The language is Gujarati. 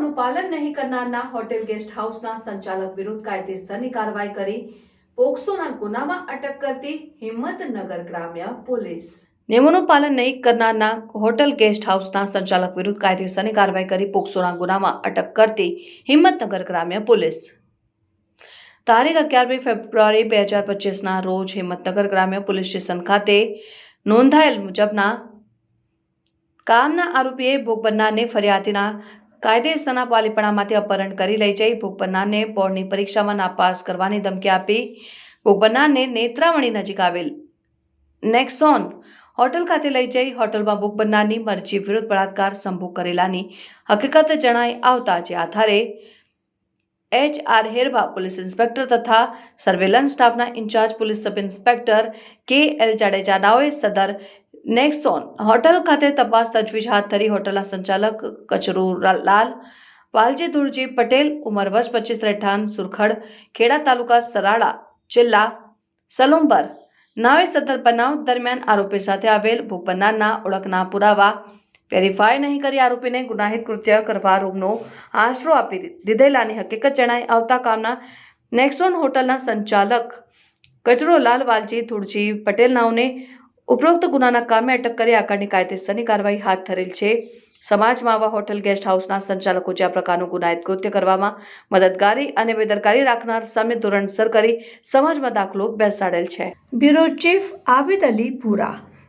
પાલન નહીં કરનારના હોટેલ ગેસ્ટ હાઉસના સંચાલક વિરુદ્ધ કાયદેસરની કાર્યવાહી કરી પોક્સોના ગુનામાં અટક કરતી હિંમતનગર ગ્રામ્ય પોલીસ. નિયમોનું પાલન નહીં કરનારના હોટલ ગેસ્ટ હાઉસના સંચાલક વિરુદ્ધ કાયદેસરની કાર્યવાહી કરી પોક્સોના ગુનામાં અટક કરતી હિંમતનગર ગ્રામ્ય પોલીસ. તારીખ અગિયારમી ફેબ્રુઆરી બે હજાર પચીસના રોજ હિંમતનગર ગ્રામ્ય પોલીસ સ્ટેશન ખાતે નોંધાયેલ મુજબના કામના આરોપીએ ભોગ બનનારને ફરિયાદીના કાયદેસરના પાલીપણામાંથી અપહરણ કરી લઈ જઈ ભૂપન્નાને બોર્ડની પરીક્ષામાં નાપાસ કરવાની ધમકી આપી. ભૂપન્નાને નેત્રાવણી નજીક આવેલ નેક્સોન હોટલ ખાતે લઈ જઈ હોટલમાં ભૂપન્નાની મરજી વિરુદ્ધ બળાત્કાર સંભોગ કરેલાની હકીકત જણાઈ આવતા જે આધારે H R Herva police inspector તથા સર્વેલન્સ સ્ટાફના incharge police sub inspector K L જાડેજાનાઓએ સદર નેક્સોન હોટલ ખાતે તપાસ તજવીજ હાથ ધરી હોટલના સંચાલક કચરુ લાલ, વાલજી ધુરજી પટેલ, ઉંમર વર્ષ પચીસ, રહેઠાણ સુરખડ, ખેડા તાલુકા સરાળા જિલ્લા સલુંબર. નાવે સદર બનાવ દરમિયાન આરોપી સાથે આવેલ ભોગ બનનારના ઓળખના પુરાવા. વેરીફાય નહીં કરી આરોપીને ગુનાહિત કૃત્ય કરવા રૂમનો આશરો આપી દીધેલાની હકીકત જણાઈ આવતા કામના. નેક્સોન હોટલના સંચાલક કચરો લાલ, વાલજી ધુરજી પટેલ નાઓને ઉપરોક્ત ગુનાના કામે અટક કરી આગળની કાયદેસરની કાર્યવાહી હાથ ધરેલ છે. સમાજમાં આવા હોટેલ ગેસ્ટ હાઉસના સંચાલકો જે આ પ્રકારનું ગુનાહિત કૃત્ય કરવામાં મદદગારી અને બેદરકારી રાખનાર સામે ધોરણસર કરી સમાજમાં દાખલો બેસાડેલ છે. બ્યુરો ચીફ આબિદ અલી ભૂરા